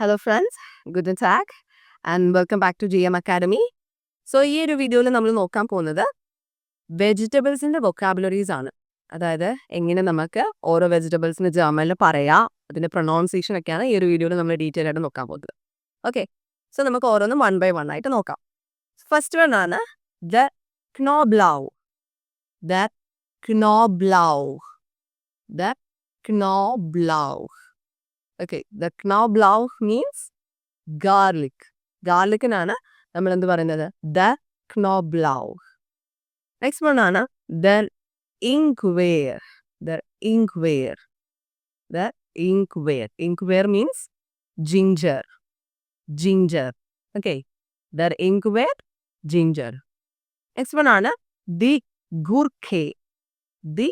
Hello friends good talk and welcome back to G M academy so ഈ ഒരു വീഡിയോയിൽ നമ്മൾ നോക്കാൻ പോകുന്നത് വെജിറ്റബിൾസിന്റെ വൊക്കാബുലറീസ് ആണ്. അതായത് എങ്ങനെ നമുക്ക് ഓരോ വെജിറ്റബിൾസിന് ജർമ്മനിൽ പറയാം. അതിന്റെ പ്രൊണൗൺസിയേഷൻ ഒക്കെയാണ് ഈ ഒരു വീഡിയോയിൽ നമ്മൾ ഡീറ്റെയിൽ ആയിട്ട് നോക്കാൻ പോകുന്നത്. ഓക്കെ സോ നമുക്ക് ഓരോന്നും വൺ ബൈ വൺ ആയിട്ട് നോക്കാം. ഫസ്റ്റ് വൺ ആണ് ദ ക്നോബ്ലൗ ദ ക്നോബ്ലൗ ദ ക്നോബ്ലൗ ഓക്കെ ദ ക്നോബ്ലൗ മീൻസ് ഗാർലിക്. ഗാർലിക്കിനാണ് നമ്മൾ എന്ത് പറയുന്നത്? ദ ക്നോബ്ലൗ നെക്സ്റ്റ് വൺ ആണ് ദ ഇങ്ക്വെയർ. ദ ഇങ്ക്വെയർ. ദ ഇങ്ക്വെയർ. ഇങ്ക്വെയർ മീൻസ് ജിഞ്ചർ. ജിഞ്ചർ. ഓക്കെ ദ ഇങ്ക്വെയർ ജിഞ്ചർ. നെക്സ്റ്റ് വൺ ആണ് ദി ഗുർഖെ. ദി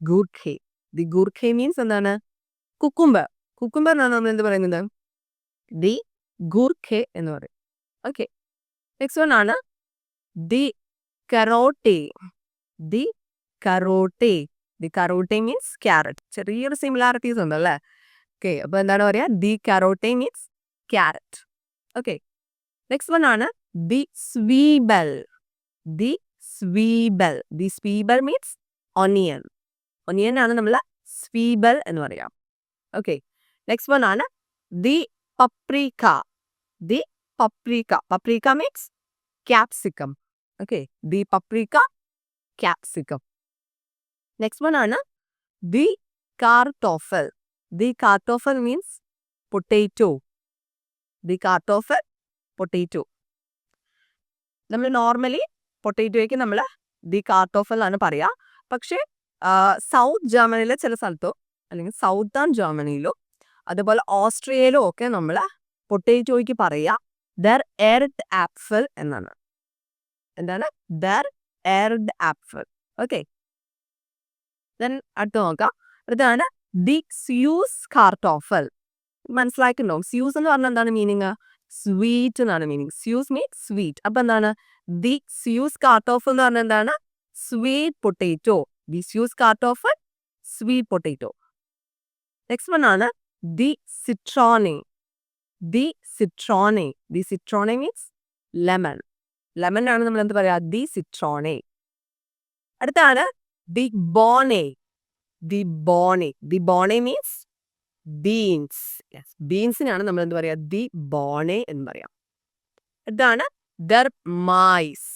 ഗുർഖെ. ദി ഗുർഖെ മീൻസ് എന്താണ്? കുക്കുംബർ. കുക്കുംബറിനാണ് നമ്മൾ എന്ത് പറയുന്നത് ദി ഗുർഖെ എന്ന് പറയും. ഓക്കെ. നെക്സ്റ്റ് വൺ ആണ് ദി കറോട്ടെ ദി കറോട്ടെ ദി കറോട്ടെ മീൻസ് ക്യാരറ്റ്. ചെറിയൊരു സിമിലാരിറ്റീസ് ഉണ്ട് അല്ലേ? ഓക്കെ. അപ്പൊ എന്താണ് പറയാ? ദി കറോട്ടെ means carrot. Okay. Next one ആണ് ദി സ്വീബൽ. ദി സ്വീബൽ. ദി സ്വീബൽ മീൻസ് ഒനിയൻ. ഒനിയൻ ആണ് നമ്മൾ സ്വീബൽ എന്ന് പറയാം. ഓക്കെ. നെക്സ്റ്റ് വൺ ആണ് ദി പപ്രിക ദി പപ്രിക പപ്രിക മീൻസ് ക്യാപ്സിക്കം ഓക്കെ ദി പപ്രിക ക്യാപ്സിക്കം നെക്സ്റ്റ് വൺ ആണ് ദി കാർട്ടോഫൽ. ദി കാർട്ടോഫൽ മീൻസ് പൊട്ടേറ്റോ ദി കാർട്ടോഫൽ പൊട്ടേറ്റോ നമ്മൾ നോർമലി പൊട്ടേറ്റോയ്ക്ക് നമ്മൾ ദി കാർട്ടോഫൽ ആണ് പറയുക പക്ഷേ സൗത്ത് ജർമ്മനിയിലെ ചില സ്ഥലത്തോ അല്ലെങ്കിൽ സൗത്തേൺ ജർമ്മനിയിലോ അതുപോലെ ഓസ്ട്രിയയിലും ഒക്കെ നമ്മൾ പൊട്ടേറ്റോയ്ക്ക് പറയുക ദർ എയർഡ് ആപ്പിൾ എന്നാണ്. എന്താണ്? ദർ എയർഡ് ആപ്പിൾ ഓക്കെ. ദെൻ അടുത്ത് നോക്കാം. അടുത്താണ് ദി സ്യൂസ് കാർട്ടോഫൽ മനസ്സിലാക്കുന്നുണ്ടോ സ്യൂസ് എന്ന് പറഞ്ഞാൽ എന്താണ് മീനിങ്? സ്വീറ്റ് എന്നാണ് മീനിങ്. സ്യൂസ് മീൻ സ്വീറ്റ്. അപ്പൊ എന്താണ്? ദി സ്യൂസ് കാർട്ടോഫൽ എന്ന് പറഞ്ഞാൽ എന്താണ്? Sweet potato. ദി സ്യൂസ് കാർട്ടോഫൽ സ്വീറ്റ് പൊട്ടേറ്റോ നെക്സ്റ്റ് വൺ ആണ് ദി സിട്രോണി ദി സിട്രോണി ദി സിട്രോണി മീൻസ് ലെമൺ ലെമൺ ആണ് നമ്മൾ എന്ത് പറയാ? ദി സിട്രോണെ അടുത്താണ് ദി ബോണെ ദി ബോണെ ദി ബോണെ മീൻസ് ബീൻസ് യെസ് ബീൻസിനാണ് നമ്മൾ എന്ത് പറയാ? ദി ബോണെ എന്ന് പറയാം. അടുത്താണ് ദർ മൈസ്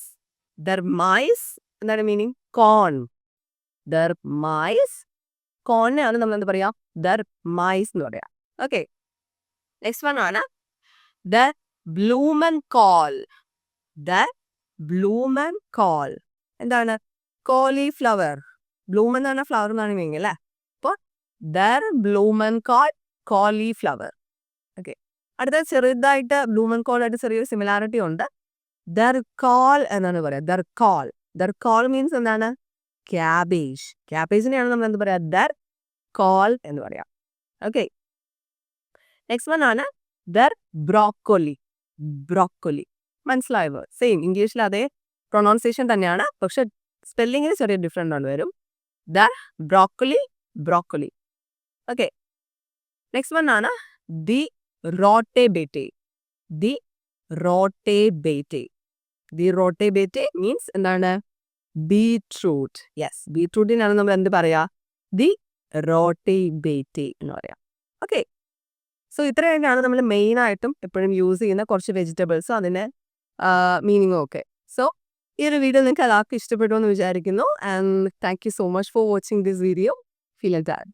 ദർ മൈസ് എന്താണ് മീനിങ് കോൺ ദർ മൈസ് കോണിനാണ് നമ്മൾ എന്ത് പറയാ? ദർ മൈസ് എന്ന് പറയാം. ഓക്കെ. നെക്സ്റ്റ് വൺ ആണ്. ദ ബ്ലൂമൻ കോൾ ദ ബ്ലൂമൻ കോൾ എന്താണ്? കോളിഫ്ലവർ. ബ്ലൂമൻ എന്ന് പറഞ്ഞാൽ ഫ്ലവർ എന്നാണ് മീനിങ് അല്ലേ? അപ്പോൾ ദർ ബ്ലൂമൻ കോൾ കോളിഫ്ലവർ. ഓക്കെ. അടുത്ത ചെറുതായിട്ട് ബ്ലൂമൻ കോളായിട്ട് ചെറിയൊരു സിമിലാരിറ്റി ഉണ്ട്. ദർ കോൾ എന്നാണ് പറയുക ദർ കോൾ. ദർ കോൾ മീൻസ് എന്താണ്? ക്യാബേജ്. ക്യാബേജിനെയാണ് നമ്മൾ എന്താ പറയുക ദർ കോൾ എന്ന് പറയാം. ഓക്കെ നെക്സ്റ്റ് വൺ ആണ് ദർ ബ്രോക്കൊലി ബ്രോക്കൊലി മനസ്സിലായോ? സെയിം ഇംഗ്ലീഷിൽ അതേ പ്രൊണൗൺസിയേഷൻ തന്നെയാണ്. പക്ഷെ സ്പെല്ലിങ്ങിന് ചെറിയ ഡിഫറെന്റ് ആണ് വരും. There broccoli broccoli okay next one ആണ് ദി റോട്ടെ ബേറ്റെ ദി റോട്ടെ ബേറ്റെ ദി റോട്ടെ ബേറ്റെ മീൻസ് എന്താണ്? ബീട്രൂട്ട് യെസ് ബീട്രൂട്ടിനാണ് നമ്മൾ എന്ത് പറയാ? ദി റോട്ടെ ബേറ്റി എന്ന് പറയാം. ഓക്കെ സോ ഇത്രയൊക്കെയാണ് നമ്മൾ മെയിൻ ആയിട്ടും എപ്പോഴും യൂസ് ചെയ്യുന്ന കുറച്ച് വെജിറ്റബിൾസ് അതിന് മീനിങ്ങും ഒക്കെ. സോ ഈ ഒരു വീഡിയോ നിങ്ങൾക്ക് എല്ലാവർക്കും ഇഷ്ടപ്പെട്ടു എന്ന് വിചാരിക്കുന്നു. And thank you so much for watching this video feel that